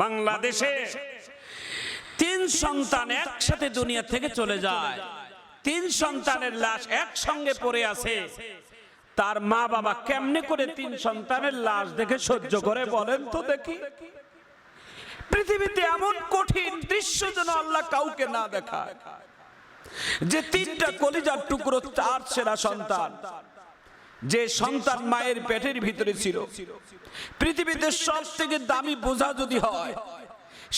বাংলাদেশে তিন সন্তান একসাথে দুনিয়া থেকে চলে যায়। তিন সন্তানের লাশ একসঙ্গে পড়ে আছে। তার মা বাবা কেমনে করে তিন সন্তানের লাশ দেখে সহ্য করে বলেন তো দেখি। পৃথিবীতে এমন কঠিন দৃশ্য যেন আল্লাহ কাউকে না দেখায়। যে তিনটা কলিজার টুকরো চার সেরা সন্তান। যে সন্তান মায়ের পেটের ভিতরে ছিল। পৃথিবীতে সব থেকে দামি বোঝা যদি হয়,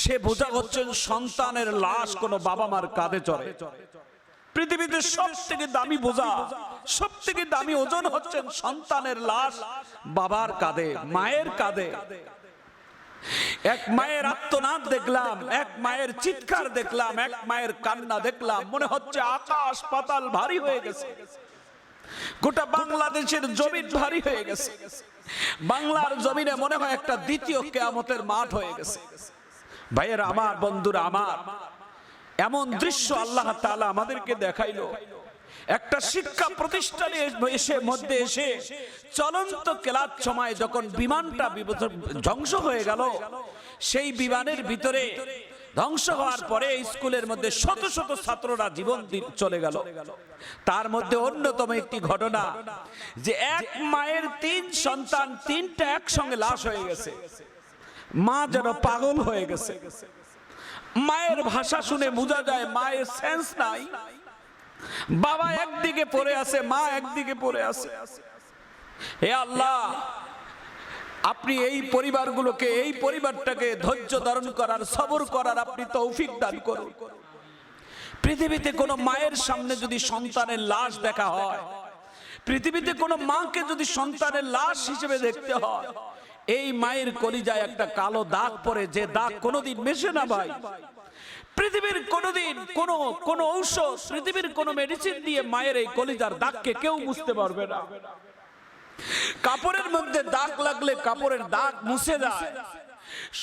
সে বোঝা হচ্ছেন সন্তানের লাশ কোনো বাবা মার কাঁধে চড়ে। পৃথিবীতে সব থেকে দামি বোঝা সব থেকে দামি ওজন হচ্ছেন সন্তানের লাশ বাবার কাঁধে, মায়ের কাঁধে। এক মায়ের আত্মনাদ দেখলাম, এক মায়ের চিৎকার দেখলাম, এক মায়ের কান্না দেখলাম, মনে হচ্ছে আকাশ পাতাল ভারী হয়ে গেছে। গোটা বাংলাদেশের জমিন ভারী হয়ে গেছে। বাংলার জমিনে মনে হয় একটা দ্বিতীয় কেয়ামতের মাঠ হয়ে গেছে। ভাইয়ের আমার, বন্ধুরা আমার, এমন দৃশ্য আল্লাহ তালা আমাদেরকে দেখাইলো। একটা শিক্ষা প্রতিষ্ঠানে এসে মধ্যে এসে চলন্ত কেলার সময় যখন বিমানটা ধ্বংস হয়ে গেল, সেই বিমানের ভিতরে ধ্বংস হওয়ার পরে স্কুলের মধ্যে শত শত ছাত্ররা জীবন চলে গেল। তার মধ্যে অন্যতম একটি ঘটনা যে এক মায়ের তিন সন্তান তিনটা একসঙ্গে লাশ হয়ে গেছে। মা যেন পাগল হয়ে গেছে। মায়ের ভাষা শুনে বোঝা যায় মায়ের সেন্স নাই। বাবা একদিকে পড়ে আছে, মা একদিকে পড়ে আছে। হে আল্লাহ আপনি এই পরিবারগুলোকে, এই পরিবারটাকে ধৈর্য ধারণ করার, সবর করার আপনি তৌফিক দান করুন। পৃথিবীতে কোনো মায়ের সামনে যদি সন্তানের লাশ দেখা হয়, পৃথিবীতে কোনো মাকে যদি সন্তানের লাশ হিসেবে দেখতে হয়, এই মায়ের কলিজায় একটা কালো দাগ পড়ে, যে দাগ কোনোদিন মেশে না ভাই। পৃথিবীর কোনোদিন কোন কোন ঔষধ, পৃথিবীর কোন মেডিসিন দিয়ে মায়ের এই কলিজার দাগকে কেউ বুঝতে পারবে না। কাপড়ের মধ্যে দাগ লাগলে কাপড়ের দাগ মুছে যায়।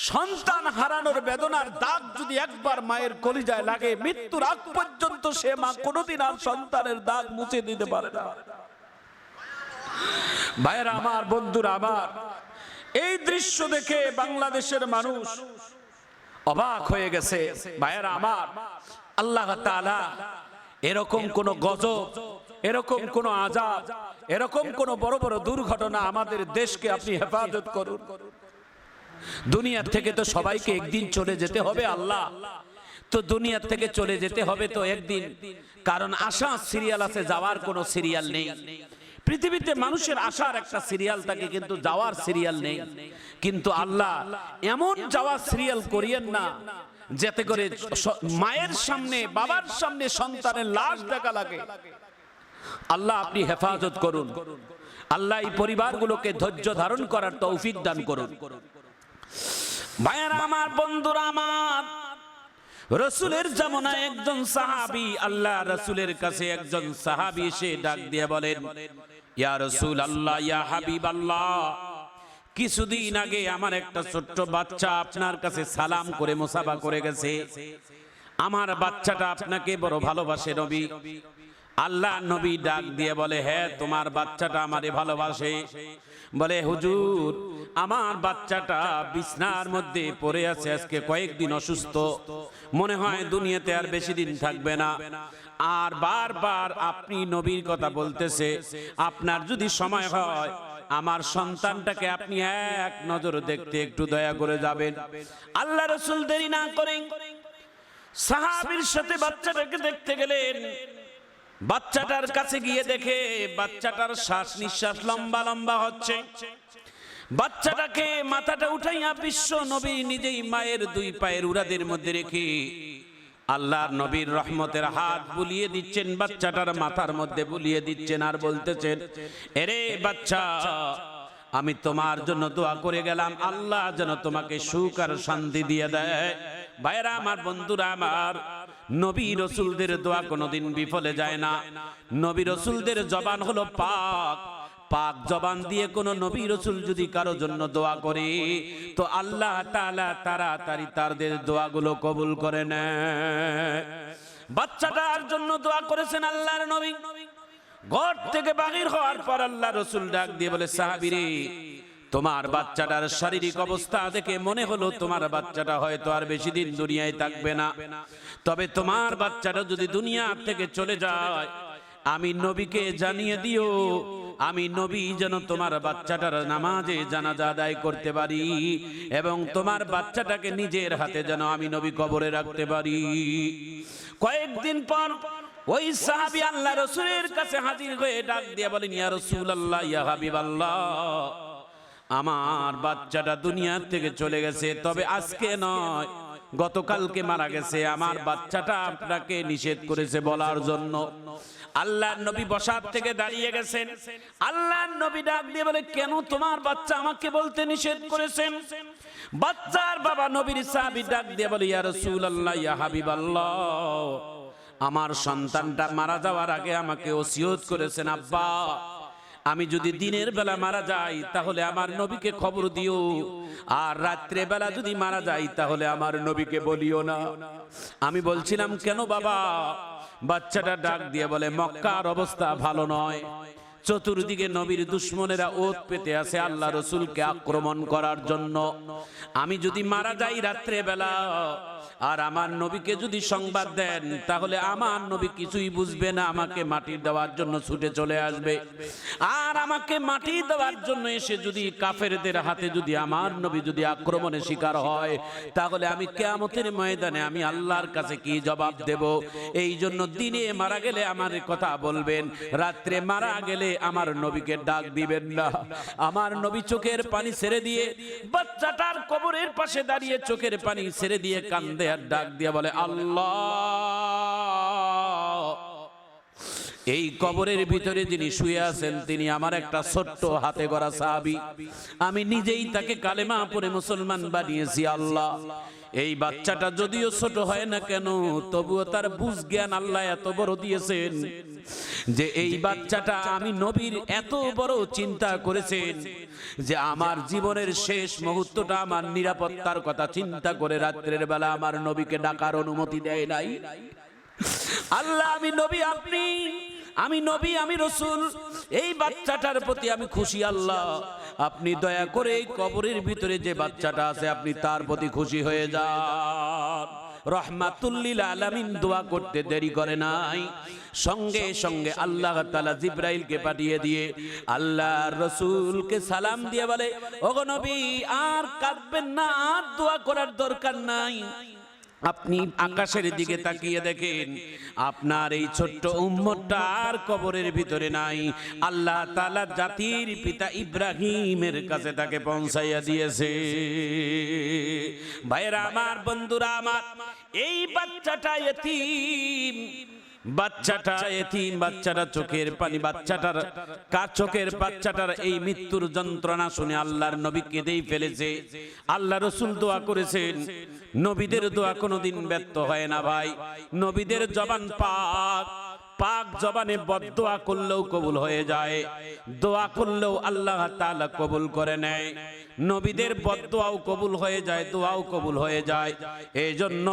সন্তান হারানোর বেদনার দাগ যদি একবার মায়ের কলিজায় লাগে, মৃত্যুর আগ পর্যন্ত সে মা কোনোদিন আর সন্তানের দাগ মুছে দিতে পারে না। ভাইয়েরা, আমার বন্ধুরা, আমার এই দৃশ্য দেখে বাংলাদেশের মানুষ অবাক হয়ে গেছে। ভাইয়েরা, আমার আল্লাহ তাআলা এরকম কোন গজব এরকম কোন আজাব এরকম কোন বড় বড় দুর্ঘটনা আমাদের দেশকে আপনি হেফাজত করুন। দুনিয়ার থেকে তো সবাইকে একদিন চলে যেতে হবে আল্লাহ। তো দুনিয়ার থেকে চলে যেতে হবে তো একদিন। কারণ আশা সিরিয়াল আছে, যাওয়ার কোনো সিরিয়াল নেই। পৃথিবীতে মানুষের আশার একটা সিরিয়াল থাকে, কিন্তু যাওয়ার সিরিয়াল নেই। কিন্তু আল্লাহ এমন যাওয়ার সিরিয়াল করিয়েন না, যাতে করে মায়ের সামনে, বাবার সামনে সন্তানের লাশ দেখা লাগে। আল্লাহ আপনি হেফাজত করুন। আল্লাহ এই পরিবারগুলোকে ধৈর্য ধারণ করার তৌফিক দান করুন। আমার, বন্ধুরা আমার, রসুলের একজন সাহাবী, আল্লাহ রসুলের কাছে একজন সাহাবী এসে ডাক দিয়ে বলেন, ইয়া রসুল আল্লাহ, ইয়া হাবিব আল্লাহ, কিছুদিন আগে আমার একটা ছোট্ট বাচ্চা আপনার কাছে সালাম করে মোসাফা করে গেছে। আমার বাচ্চাটা আপনাকে বড় ভালোবাসে নবী। আল্লাহ নবী ডাক দিয়ে বলে হ্যাঁ তোমার বাচ্চাটা আমারে ভালোবাসে। বলে, হুজুর, আমার বাচ্চাটা বিছনার মধ্যে পড়ে আছে, আজকে কয়েকদিন অসুস্থ। মনে হয় দুনিয়াতে আর বেশি দিন থাকবে না। আর বারবার আপনি নবীর কথা বলতেছে, আপনার যদি সময় হয়, আমার সন্তানটাকে আপনি এক নজর দেখতে একটু দয়া করে যাবেন। আল্লাহ রসুল দেরি না করেন। সাহাবীর সাথে বাচ্চাটাকে দেখতে গেলেন। বাচ্চাটার কাছে গিয়ে দেখে বাচ্চাটার শ্বাস নিঃশ্বাস লম্বা লম্বা হচ্ছে। বাচ্চাটাকে মাথাটা উঠাইয়া বিশ্ব নবী নিজেই মায়ের দুই পায়ের উড়াদের মধ্যে রেখে আল্লাহর নবীর রহমতের হাত বুলিয়ে দিচ্ছেন, বাচ্চাটার মাথার মধ্যে বুলিয়ে দিচ্ছেন আর বলতেছেন, এরে বাচ্চা, আমি তোমার জন্য দোয়া করে গেলাম, আল্লাহ যেন তোমাকে সুখ আর শান্তি দিয়ে দেয়। ভাইরা আমার বন্ধুরা, আমার নবী রসুলদের দোয়া কোনোদিন বিফলে যায় না। নবী রসুলদের জবান হলো পাক। পাক জবান দিয়ে কোন নবী রসুল যদি কারও জন্য দোয়া করে, তো আল্লাহ তাআলা তাড়াতাড়ি তাদের দোয়াগুলো কবুল করে নেয়। বাচ্চাটার জন্য দোয়া করেছেন আল্লাহর নবী। ঘর থেকে বাহির হওয়ার পর আল্লাহ রসুল ডাক দিয়ে বলে, সাহাবিরে তোমার বাচ্চাটার শারীরিক অবস্থা দেখে মনে হলো তোমার বাচ্চাটা হয়তো আর বেশি দিন দুনিয়ায় থাকবে না। তবে তোমার বাচ্চাটা যদি দুনিয়া থেকে চলে যায়, আমি নবীকে জানিয়ে দিও, আমি নবী যেন তোমার বাচ্চাটার নামাজে জানাজা আদায় করতে পারি এবং তোমার বাচ্চাটাকে নিজের হাতে যেন আমি নবী কবরে রাখতে পারি। কয়েকদিন পর ওই সাহাবি আল্লাহ রসুলের কাছে হাজির হয়ে ডাক দিয়ে বলেন, ইয়া রসুল আল্লাহ ইয়া হাবিব আল্লাহ আমার বাচ্চাটা দুনিয়ার থেকে চলে গেছে, তবে আজকে নয়। গতকালকে মারা গেছে, আমার বাচ্চাটা আপনাকে নিষেধ করেছে বলার জন্য। আল্লাহ নবী বসার থেকে দাঁড়িয়ে গেছেন। আল্লাহ নবী ডাক দিয়ে বলে, কেন তোমার বাচ্চা আমাকে বলতে নিষেধ করেছেন? বাচ্চার বাবা নবীর সাহাবী ডাক দিয়ে বলে, ইয়া রাসূলুল্লাহ, ইয়া হাবিবাল্লাহ, আমার সন্তানটা মারা যাওয়ার আগে আমাকে ওসিয়ত করেছেন, আব্বা। আমি যদি দিনের বেলা মারা যাই তাহলে আমার নবীকে খবর দিও। আর রাত্রে বেলা যদি মারা যাই তাহলে আমার নবীকে বলিও না। আমি বলছিলাম কেন বাবা? বাচ্চাটা ডাক দিয়ে বলে মক্কার অবস্থা ভালো নয়। চতুর্দিকে নবীর দুশ্মনেরা ওত পেতে আছে আল্লাহ রসুলকে আক্রমণ করার জন্য। আমি যদি মারা যাই রাত্রে বেলা আর আমার নবীকে যদি সংবাদ দেন, তাহলে আমার নবী কিছুই বুঝবে না, আমাকে মাটি দেওয়ার জন্য ছুটে চলে আসবে। আর আমাকে মাটি দেওয়ার জন্য এসে যদি কাফেরদের হাতে যদি আমার নবী যদি আক্রমণে শিকার হয়, তাহলে আমি কেয়ামতের ময়দানে আমি আল্লাহর কাছে কি জবাব দেব? এই জন্য দিনে মারা গেলে আমার কথা বলবেন, রাত্রে মারা গেলে আমার নবীকে ডাক দিবেন না। আমার নবী চোখের পানি ছেড়ে দিয়ে বাচ্চাটার কবরের পাশে দাঁড়িয়ে চোখের পানি ছেড়ে দিয়ে কান্দে আর ডাক দিয়ে বলে, আল্লাহ! এই কবরের ভিতরে যিনি শুয়ে আছেন, তিনি আমার একটা ছোট্ট হাতে গড়া সাহাবি। আমি নিজেই তাকে কালেমা পরে মুসলমান বানিয়েছি, আল্লাহ। এই বাচ্চাটা যদিও ছোট হয় না কেন, তবুও তার বুঝ জ্ঞান আল্লাহ এত বড় দিয়েছেন। যে এই বাচ্চাটা আমি নবীর এত বড় চিন্তা করেছেন যে আমার জীবনের শেষ মুহূর্তটা আমার নিরাপত্তার কথা চিন্তা করে রাত্রের বেলা আমার নবীকে ডাকার অনুমতি দেয় নাই। আল্লাহ আমি নবী আপনি আমি নবী আমি রসুল। এই বাচ্চাটার প্রতি আমি খুশি আল্লাহ। আপনি দয়া করে এই কবরের ভিতরে যে বাচ্চাটা আছে আপনি তার প্রতি খুশি হয়ে যান। রহমাতুল্লিল আলামিন দোয়া করতে দেরি করে নাই। সঙ্গে সঙ্গে আল্লাহ তালা জিব্রাইলকে পাঠিয়ে দিয়ে আল্লাহ রসুলকে সালাম দিয়ে বলে, ওগো আর কাঁদবেন না, আর দোয়া করার দরকার নাই। আপনি আকাশের দিকে তাকিয়ে দেখেন, আপনার এই ছোট্ট উম্মতটার কবরের ভিতরে নাই। আল্লাহ তালা জাতির পিতা ইব্রাহিমের কাছে তাকে পৌঁছাইয়া দিয়েছে। ভাইরা আমার বন্ধুরা, আমার এই বাচ্চাটা এতিম। বাচ্চাটা এতিম, বাচ্চাটা চোখের পানি, বাচ্চাটার কার চোখের, বাচ্চাটার এই মৃত্যুর যন্ত্রণা শুনে আল্লাহর নবী কেঁদেই ফেলেছে। আল্লাহ রসুল দোয়া করেছেন, নবীদের দোয়া কোনোদিন ব্যর্থ হয় না ভাই। নবীদের জবান পাক। পাক জবানে বদোয়া করলেও কবুল হয়ে যায়। দোয়া করলেও আল্লাহ তাআলা কবুল করে নেয়। নবীদের বদোয়াও কবুল হয়ে যায়, দোয়াও কবুল হয়ে যায়। এই জন্য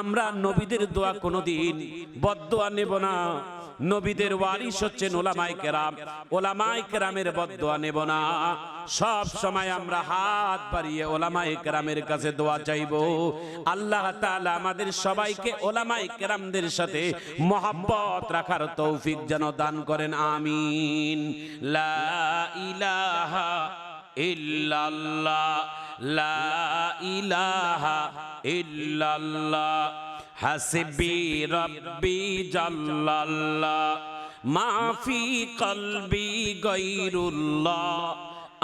আমরা নবীদের দোয়া কোনোদিন বদোয়া নেব না। নবীদের ওয়ারিস হচ্ছেন ওলামাই কেরাম। ওলামাই কেরামের বদদোয়া নেব না। সব সময় আমরা হাত বাড়িয়ে ওলামাই কেরামের কাছে দোয়া চাইব। আল্লাহ তাআলা আমাদের সবাইকে ওলামাই কেরামদের সাথে মহাব্বত রাখার তৌফিক যেন দান করেন, আমিন। লা ইলাহা ইল্লাল্লাহ, লা ইলাহা ইল্লাল্লাহ। হাসবি রব্বি জাল্লাল্লাহ, মাফি কলবি গৈরুল্লাহ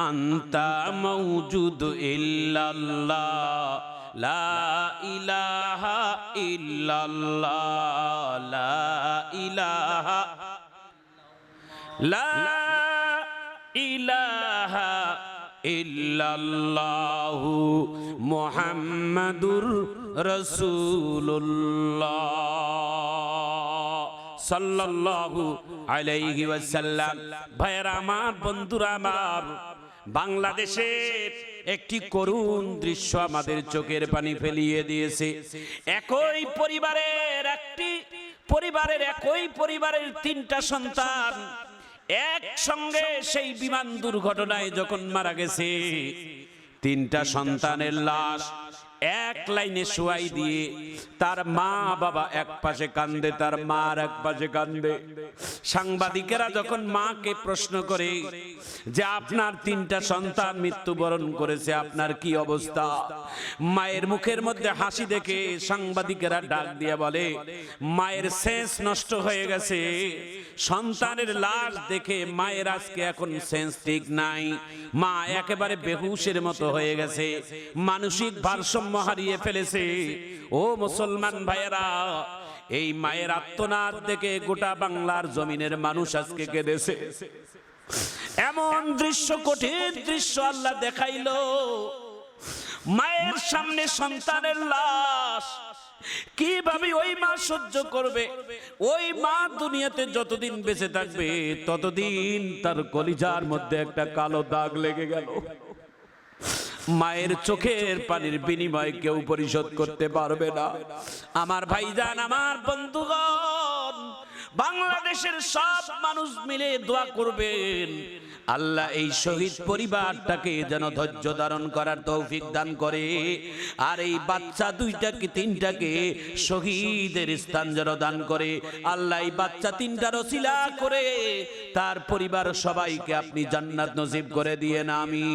আন্তা মৌজুদ ইল্লাল্লাহ, লা ইলাহা ইল্লাল্লাহ, লা ইলাহা লা ইলাহা ইল্লাল্লাহু মুহাম্মাদুর রাসূলুল্লাহ সাল্লাল্লাহু আলাইহি ওয়াসাল্লাম। ভাইরা আমার বন্ধুরা, আমার বাংলাদেশের একটি করুণ দৃশ্য আমাদের চোখের পানি ফেলিয়ে দিয়েছে। একই পরিবারের একটি, পরিবারের একই পরিবারের তিনটা সন্তান একসঙ্গে সেই বিমান দুর্ঘটনায় যখন মারা গেছে, তিনটা সন্তানের লাশ এক লাইনে শোয়াই দিয়ে তার মা বাবা এক পাশে কান্দে, তার মার এক পাশে কান্দে। সাংবাদিকেরা যখন মাকে প্রশ্ন করে যে আপনার তিনটা সন্তান মৃত্যুবরণ করেছে, আপনার কি অবস্থা? মায়ের মুখের মধ্যে হাসি দেখে সাংবাদিকেরা ডাক দিয়ে বলে, মায়ের শেষ নষ্ট হয়ে গেছে। সন্তানের লাশ দেখে মায়ের আজকে এখন সেন্স ঠিক নাই। মা একেবারে বেহুশের মতো হয়ে গেছে। মানসিক ভারসাম্য হারিয়ে ফেলেছে। ও মুসলমান ভাইয়েরা এই মায়ের আত্মনাদ দেখে গোটা বাংলার জমিনের মানুষ আজকে কেঁদেছে। এমন দৃশ্য কঠিন দৃশ্য আল্লাহ দেখাইলো। মায়ের সামনে সন্তানের লাশ। কীভাবে ওই মা সহ্য করবে? ওই মা দুনিয়াতে যতদিন বেঁচে থাকবে, ততদিন তার কলিজার মধ্যে একটা কালো দাগ লেগে গেল। মায়ের চোখের পানির বিনিময় কেউ পরিশোধ করতে পারবে না। আমার ভাইজান, আমার বন্ধুগণ, বাংলাদেশের সব মানুষ মিলে দোয়া করবেন। আল্লাহ এই শহীদ পরিবারটাকে যেন ধৈর্য ধারণ করার তৌফিক দান করে। আর এই বাচ্চা দুইটাকে, তিনটাকে শহীদের স্থান যেন দান করে। আল্লাহ এই বাচ্চা তিনটা রসিলা করে, তার পরিবার সবাইকে আপনি জান্নাত নজিব করে দিয়ে নামি